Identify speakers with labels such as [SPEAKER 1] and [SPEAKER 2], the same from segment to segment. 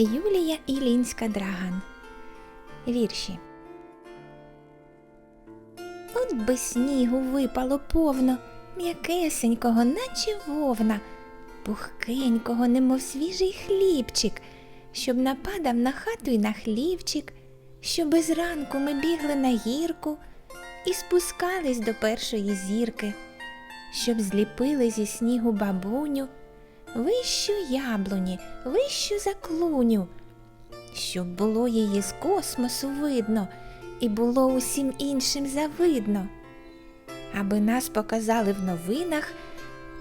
[SPEAKER 1] Юлія Ілінська Драган. Вірші. От би снігу випало повно, м'якесенького, наче вовна, пухкенького, немов свіжий хлібчик, щоб нападав на хату й на хлівчик, щоби зранку ми бігли на гірку і спускались до першої зірки, щоб зліпили зі снігу бабуню, вищу яблуні, вищу заклуню, щоб було її з космосу видно і було усім іншим завидно, аби нас показали в новинах,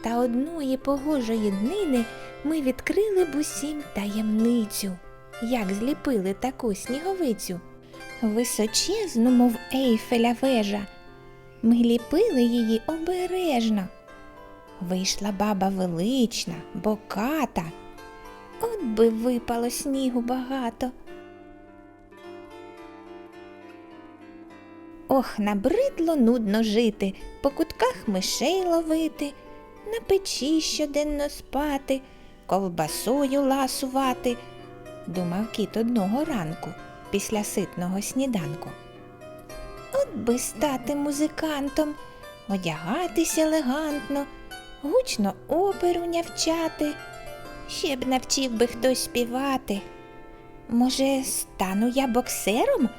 [SPEAKER 1] та одної погожої днини ми відкрили б усім таємницю, як зліпили таку сніговицю. Височезну, мов ейфеля вежа, ми ліпили її обережно. Вийшла баба велична, боката, от би випало снігу багато. Ох, набридло нудно жити, по кутках мишей ловити, на печі щоденно спати, ковбасою ласувати, думав кіт одного ранку після ситного сніданку. От би стати музикантом, одягатись елегантно, гучно оперу нявчати, ще б навчив би хтось співати. Може, стану я боксером?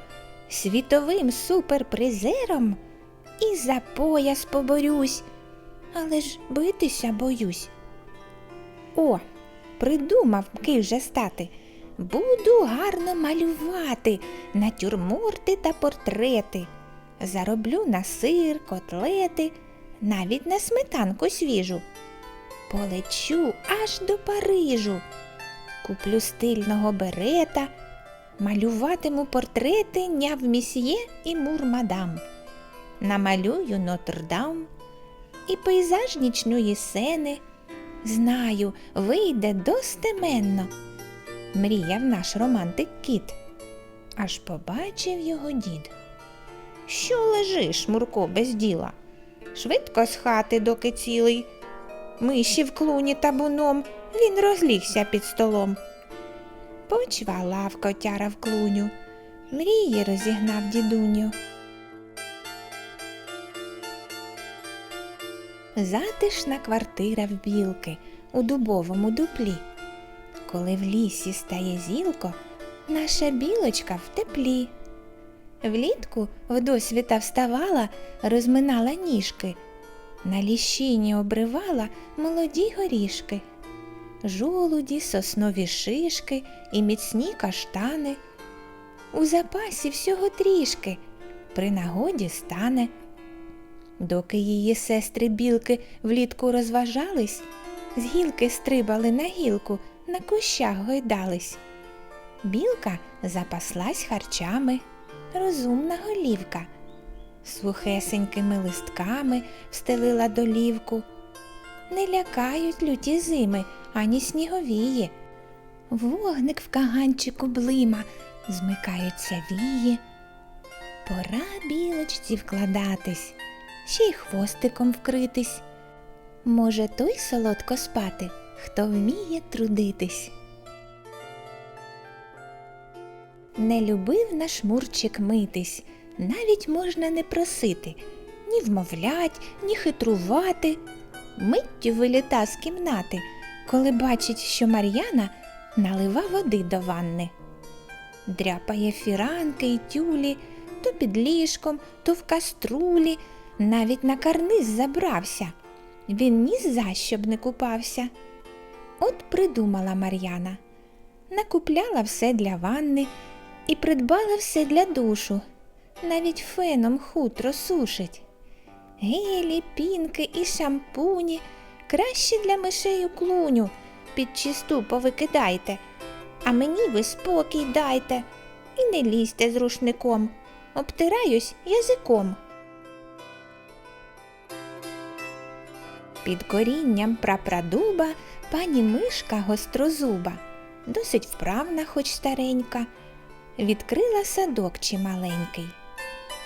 [SPEAKER 1] світовим суперпризером і за пояс поборюсь, але ж битися боюсь. О, придумав ки вже стати. Буду гарно малювати натюрморти та портрети. Зароблю на сир, котлети, навіть на сметанку свіжу. Полечу аж до Парижу. Куплю стильного берета. Малюватиму портрети няв місьє і мурмадам. Намалюю Нотр-Дам і пейзаж нічної сени. Знаю, вийде достеменно. Мріяв наш романтик кіт. Аж побачив його дід. Що лежиш, Мурко, без діла? Швидко з хати, доки цілий. Миші в клуні табуном, він розлігся під столом. Почвала в котяра в клуню, мрії розігнав дідуню. Затишна квартира в білки у дубовому дуплі. Коли в лісі стає зілко, наша білочка в теплі. Влітку вдосвіта вставала, розминала ніжки, на ліщині обривала молоді горішки жолуді, соснові шишки і міцні каштани. У запасі всього трішки при нагоді стане. Доки її сестри білки влітку розважались, з гілки стрибали на гілку, на кущах гойдались. Білка запаслась харчами, розумна голівка, сухесенькими листками встелила долівку. Не лякають люті зими ані сніговії. Вогник в каганчику блима, змикаються вії. Пора білочці вкладатись, ще й хвостиком вкритись. Може, той солодко спати, хто вміє трудитись. Не любив наш мурчик митись, навіть можна не просити, ні вмовлять, ні хитрувати. Миттю виліта з кімнати коли бачить, що Мар'яна налива води до ванни. Дряпає фіранки й тюлі то під ліжком, то в каструлі, навіть на карниз забрався. Він ні за що б не купався. От придумала Мар'яна, накупляла все для ванни і придбала все для душу, навіть феном хутро сушить. Гелі, пінки і шампуні краще для мишей у клуню. Під чисту повикидайте, а мені ви спокій дайте. І не лізьте з рушником, обтираюсь язиком. Під корінням прапрадуба пані мишка гострозуба, досить вправна, хоч старенька, відкрила садок чималенький.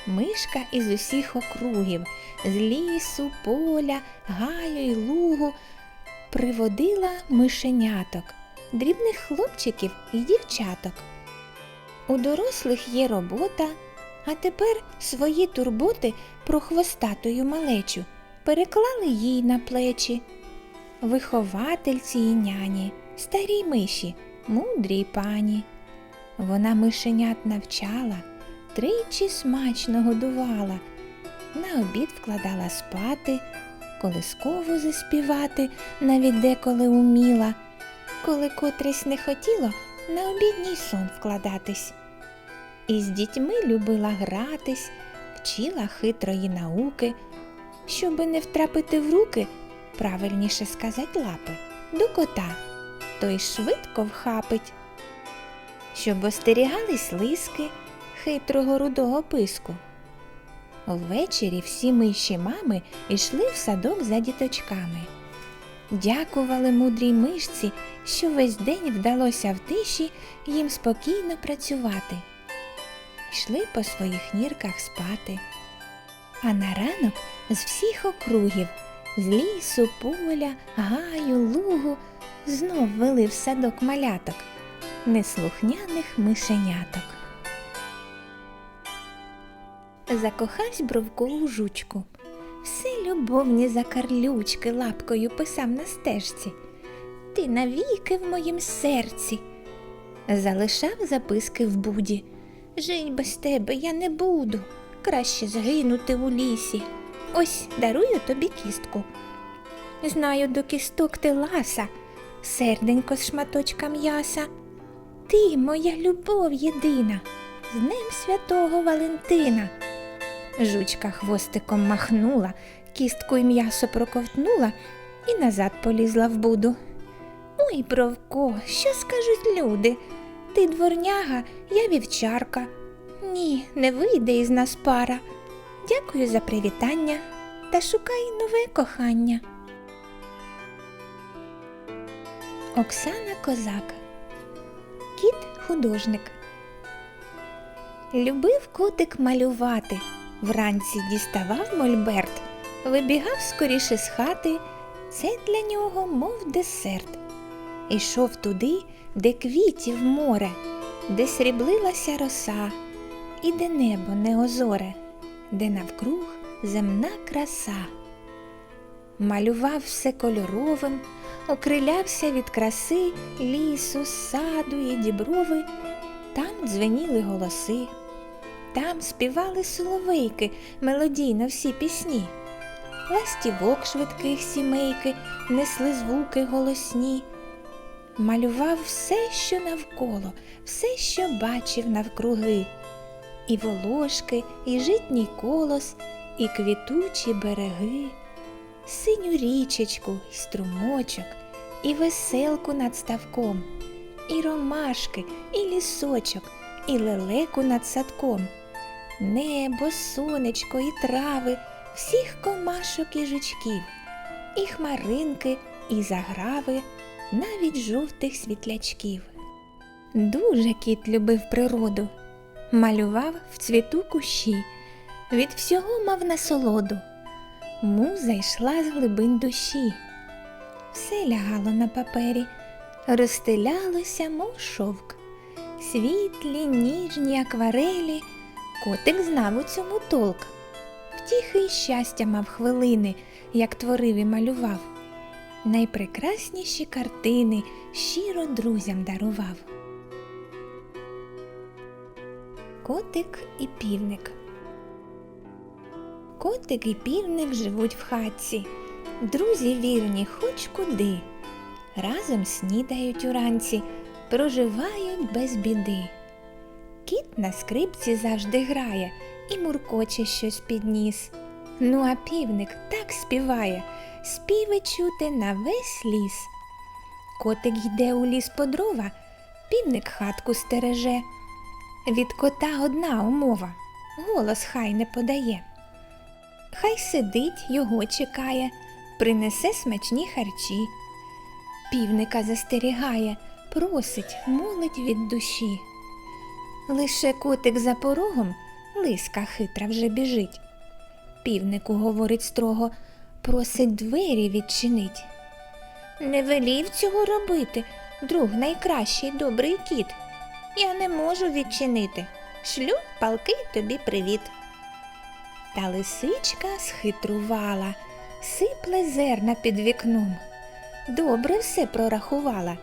[SPEAKER 1] Мишка із усіх округів, з лісу, поля, гаю й лугу приводила мишеняток, дрібних хлопчиків і дівчаток. У дорослих є робота, а тепер свої турботи про хвостатую малечу переклали їй на плечі. Виховательці і няні, старі миші, мудрі пані. Вона мишенят навчала, тричі смачно годувала, на обід вкладала спати, колискову заспівати навіть деколи уміла, коли котрись не хотіло на обідній сон вкладатись. І з дітьми любила гратись, вчила хитрої науки, щоби не втрапити в руки, правильніше сказать лапи, до кота, той швидко вхапить щоб остерігались лиски хитрого рудого писку. Ввечері всі миші мами йшли в садок за діточками. Дякували мудрій мишці, що весь день вдалося в тиші їм спокійно працювати. Йшли по своїх нірках спати. А на ранок з всіх округів, з лісу, поля, гаю, лугу знов вели в садок маляток неслухняних мишеняток. Закохавсь Бровко у жучку. Все любовні закарлючки лапкою писав на стежці. Ти навіки в моїм серці. Залишав записки в буді. Жить без тебе я не буду. Краще згинути у лісі. Ось дарую тобі кістку. Знаю, до кісток ти ласа, серденько з шматочка м'яса. Ти моя любов єдина, з Днем Святого Валентина. Жучка хвостиком махнула, кістку й м'ясо проковтнула і назад полізла в буду. Ой, Бровко, що скажуть люди? Ти дворняга, я вівчарка. Ні, не вийде із нас пара. Дякую за привітання та шукай нове кохання. Оксана Козак художник. Любив котик малювати. Вранці діставав мольберт, вибігав скоріше з хати. Це для нього, мов десерт. Ішов туди, де квітів море, де сріблилася роса, і де небо неозоре, де навкруг земна краса. Малював все кольоровим, окрилявся від краси лісу, саду і діброви, там дзвеніли голоси, там співали соловейки мелодійно всі пісні, ластівок швидких сімейки несли звуки голосні. Малював все, що навколо, все, що бачив навкруги, і волошки, і житній колос, і квітучі береги синю річечку і струмочок, і веселку над ставком, і ромашки, і лісочок, і лелеку над садком, небо, сонечко і трави, всіх комашок і жучків, і хмаринки, і заграви, навіть жовтих світлячків. Дуже кіт любив природу, малював в цвіту кущі, від всього мав насолоду. Муза йшла з глибин душі. Все лягало на папері, розстелялося, мов шовк. Світлі, ніжні акварелі, котик знав у цьому толк. Втіхи й щастя мав хвилини, як творив і малював. Найпрекрасніші картини щиро друзям дарував. Котик і півник Котик і півник живуть в хатці, друзі вірні хоч куди. Разом снідають уранці, проживають без біди. Кіт на скрипці завжди грає і муркоче щось під ніс. Ну, а півник так співає, співи чути на весь ліс. Котик йде у ліс по дрова, півник хатку стереже. Від кота одна умова, голос хай не подає. Хай сидить, його чекає, принесе смачні харчі. Півника застерігає, просить, молить від душі. Лише котик за порогом, лиска хитра вже біжить. Півнику говорить строго, просить двері відчинить. Не велів цього робити, друг найкращий добрий кіт. Я не можу відчинити. Шлю палкий тобі привіт. Та лисичка схитрувала, сипле зерна під вікном. Добре все прорахувала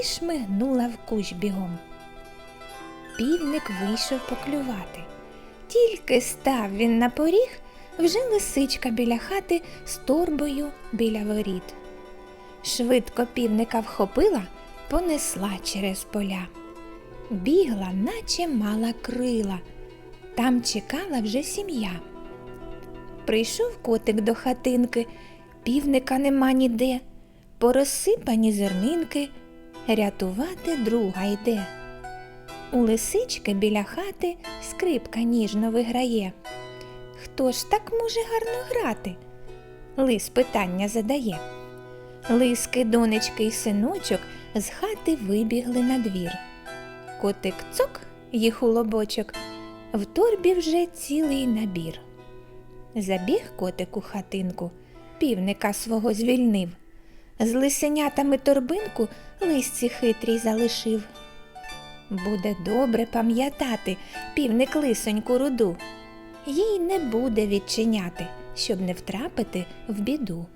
[SPEAKER 1] і шмигнула в кущ бігом. Півник вийшов поклювати. Тільки став він на поріг, вже лисичка біля хати з торбою біля воріт. Швидко півника вхопила, понесла через поля. Бігла, наче мала крила. Там чекала вже сім'я. Прийшов котик до хатинки, півника нема ніде, порозсипані зернинки, рятувати друга йде. У лисички біля хати скрипка ніжно виграє. Хто ж так може гарно грати? Лис питання задає. Лиски, донечки й синочок з хати вибігли на двір. Котик цок їх у лобочок, в торбі вже цілий набір. Забіг котик у хатинку, півника свого звільнив. З лисенятами торбинку лисці хитрій залишив. Буде добре пам'ятати півник лисоньку руду, їй не буде відчиняти, щоб не втрапити в біду.